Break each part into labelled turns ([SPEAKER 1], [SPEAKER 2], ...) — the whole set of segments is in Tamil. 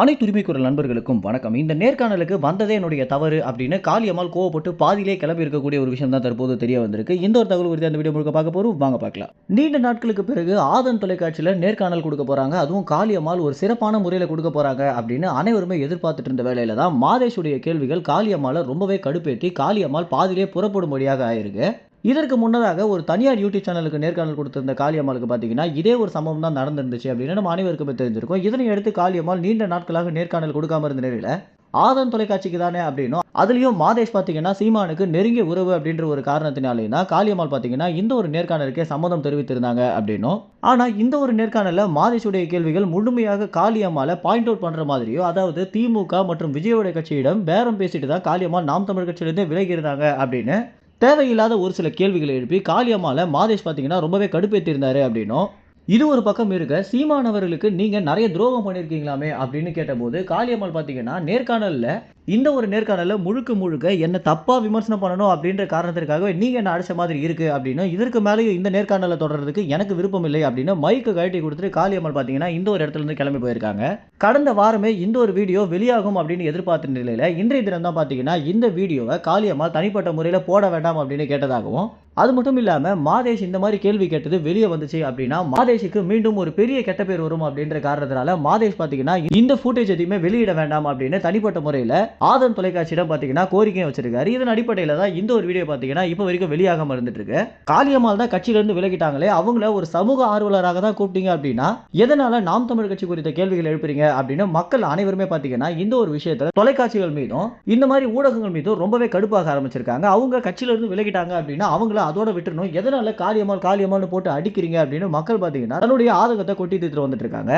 [SPEAKER 1] அனைத்து உரிமைக்குரல் நண்பர்களுக்கும் வணக்கம். இந்த நேர்காணலுக்கு வந்ததே என்னுடைய தவறு அப்படின்னு காளியம்மாள் கோவப்பட்டு பாதியிலே கிளம்பி இருக்கக்கூடிய ஒரு விஷயம் தான் தற்போது தெரிய வந்திருக்கு. இந்த ஒரு தகவல் குறித்து அந்த வீடியோ முழுக்க பார்க்க போறோம். வாங்க பார்க்கலாம். நீண்ட நாட்களுக்கு பிறகு ஆதன் தொலைக்காட்சியில் நேர்காணல் கொடுக்க போறாங்க. அதுவும் காளியம்மாள் ஒரு சிறப்பான முறையில் கொடுக்க போறாங்க அப்படின்னு அனைவருமே எதிர்பார்த்துட்டு இருந்த வேலையில தான் மாதேஷுடைய கேள்விகள் காளியம்மாளை ரொம்பவே கடுப்பேற்றி காளியம்மாள் பாதியிலே புறப்படும்படியாக ஆயிருக்கு. இதற்கு முன்னதாக ஒரு தனியார் யூடியூப் சேனலுக்கு நேர்காணல் கொடுத்திருந்த காளியம்மாளுக்கு பார்த்தீங்கன்னா இதே ஒரு சம்பவம் தான் நடந்திருந்துச்சு அப்படின்னு நம்ம அனைவருக்குமே தெரிஞ்சிருக்கும். இதனை அடுத்து காளியம்மாள் நீண்ட நாட்களாக நேர்காணல் கொடுக்காம இருந்த நிலையில் ஆதன் தொலைக்காட்சிக்கு தானே அப்படின்னும் அதுலேயும் மாதேஷ் பார்த்தீங்கன்னா சீமானுக்கு நெருங்கிய உறவு அப்படின்ற ஒரு காரணத்தினாலே தான் காளியம்மாள் பார்த்தீங்கன்னா இந்த ஒரு நேர்காணலுக்கே சம்மதம் தெரிவித்திருந்தாங்க அப்படின்னும் ஆனால் இந்த ஒரு நேர்காணலில் மாதேஷுடைய கேள்விகள் முழுமையாக காளியம்மாளை பாயிண்ட் அவுட் பண்ணுற மாதிரியோ அதாவது திமுக மற்றும் விஜயோட கட்சியிடம் பேரம் பேசிட்டு தான் காளியம்மாள் நாம் தமிழ் கட்சியிலேருந்து விலகி இருந்தாங்க அப்படின்னு தேவையில்லாத ஒரு சில கேள்விகளை எழுப்பி காளியம்மால மாதேஷ் பார்த்தீங்கன்னா ரொம்பவே கடுப்பேற்றிருந்தாரு அப்படின்னும் இது ஒரு பக்கம் இருக்க சீமானவர்களுக்கு நீங்கள் நிறைய துரோகம் பண்ணியிருக்கீங்களாமே அப்படின்னு கேட்டபோது காளியம்மாள் பார்த்தீங்கன்னா நேர்காணலில் இந்த ஒரு நேர்காணலில் முழுக்க முழுக்க என்னை தப்பாக விமர்சனம் பண்ணணும் அப்படின்ற காரணத்திற்காகவே நீங்கள் என்ன அடித்த மாதிரி இருக்குது அப்படின்னு இதற்கு மேலேயும் இந்த நேர்காணலை தொடர்றதுக்கு எனக்கு விருப்பம் இல்லை அப்படின்னு மைக்கு கழட்டி கொடுத்துட்டு காளியம்மாள் பார்த்தீங்கன்னா இந்த ஒரு இடத்துல இருந்து கிளம்பி போயிருக்காங்க. கடந்த வாரமே இந்த ஒரு வீடியோ வெளியாகும் அப்படின்னு எதிர்பார்த்த நிலையில் இன்றைய தினம் தான் பார்த்தீங்கன்னா இந்த வீடியோவை காளியம்மாள் தனிப்பட்ட முறையில் போட வேண்டாம் அப்படின்னு கேட்டதாகவும் அது மட்டும் இல்லாமல் மாதேஷ் இந்த மாதிரி கேள்வி கேட்டது வெளியே வந்துச்சு அப்படின்னா மாதேஷுக்கு மீண்டும் ஒரு பெரிய கெட்ட பேர் வரும் அப்படின்ற காரணத்தினால மாதேஷ் பார்த்தீங்கன்னா இந்த ஃபுட்டேஜ் எதையுமே வெளியிட வேண்டாம் அப்படின்னு தனிப்பட்ட முறையில் ஆதன் தொலைக்காட்சியிடம் பார்த்தீங்கன்னா கோரிக்கையும் வச்சிருக்காரு. இதன் அடிப்படையில் தான் இந்த ஒரு வீடியோ பார்த்தீங்கன்னா இப்போ வரைக்கும் வெளியாகாம இருந்துட்டு இருக்கு காளியம்மாள் தான் கட்சியிலிருந்து விலகிட்டாங்களே அவங்கள ஒரு சமூக ஆர்வலராக தான் கூப்பிட்டீங்க அப்படின்னா எதனால நாம் தமிழ் கட்சி குறித்த கேள்விகள் எழுப்புறீங்க அப்படின்னு மக்கள் அனைவருமே பார்த்தீங்கன்னா இந்த ஒரு விஷயத்துல தொலைக்காட்சிகள் மீதும் இந்த மாதிரி ஊடகங்கள் மீதும் ரொம்பவே கடுப்பாக ஆரம்பிச்சிருக்காங்க. அவங்க கட்சியிலிருந்து விலகிட்டாங்க அப்படின்னா அவங்கள அதோட விட்டுறணும். எதனால காளியம்மாள் காளியம்மாள்னு போட்டு அடிக்கிறீங்க அப்படின்னு மக்கள் பார்த்தீங்கன்னா தன்னுடைய ஆதங்கத்தை கொட்டி தீர்த்து வந்துட்டு இருக்காங்க.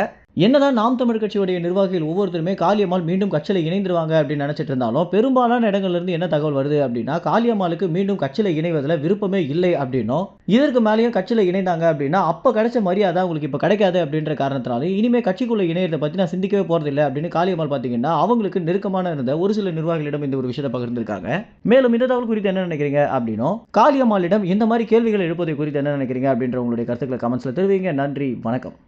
[SPEAKER 1] என்னதான் நாம் தமிழ் கட்சியுடைய நிர்வாகிகள் ஒவ்வொருத்தருமே காளியம்மாள் மீண்டும் கட்சியில் இணைந்துருவாங்க அப்படின்னு நினச்சிட்டு இருந்தாலும் பெரும்பாலான இடங்கள்லேருந்து என்ன தகவல் வருது அப்படின்னா காளியம்மாளுக்கு மீண்டும் கட்சியில் இணைவதில் விருப்பமே இல்லை அப்படின்னும். இதற்கு மேலேயும் கட்சியில் இணைந்தாங்க அப்படின்னா அப்போ கிடைச்ச மரியாதை உங்களுக்கு இப்போ கிடைக்காது அப்படின்ற காரணத்தினாலும் இனிமேல் கட்சிக்குள்ள இணையதை பற்றி நான் சிந்திக்கவே போகிறதில்லை அப்படின்னு காளியம்மாள் பார்த்தீங்கன்னா அவங்களுக்கு நெருக்கமான இருந்த ஒரு சில நிர்வாகிகளிடம் இந்த ஒரு விஷயத்தை பகிர்ந்திருக்காங்க. மேலும் இந்த தகவல் குறித்து என்ன நினைக்கிறீங்க அப்படின்னும் காளியம்மாளிடம் இந்த மாதிரி கேள்விகள் எழுப்பதை குறித்து என்ன நினைக்கிறீங்க அப்படின்ற உங்களுடைய கருத்துக்களை கமெண்ட்ஸில் தெரிவிங்க. நன்றி வணக்கம்.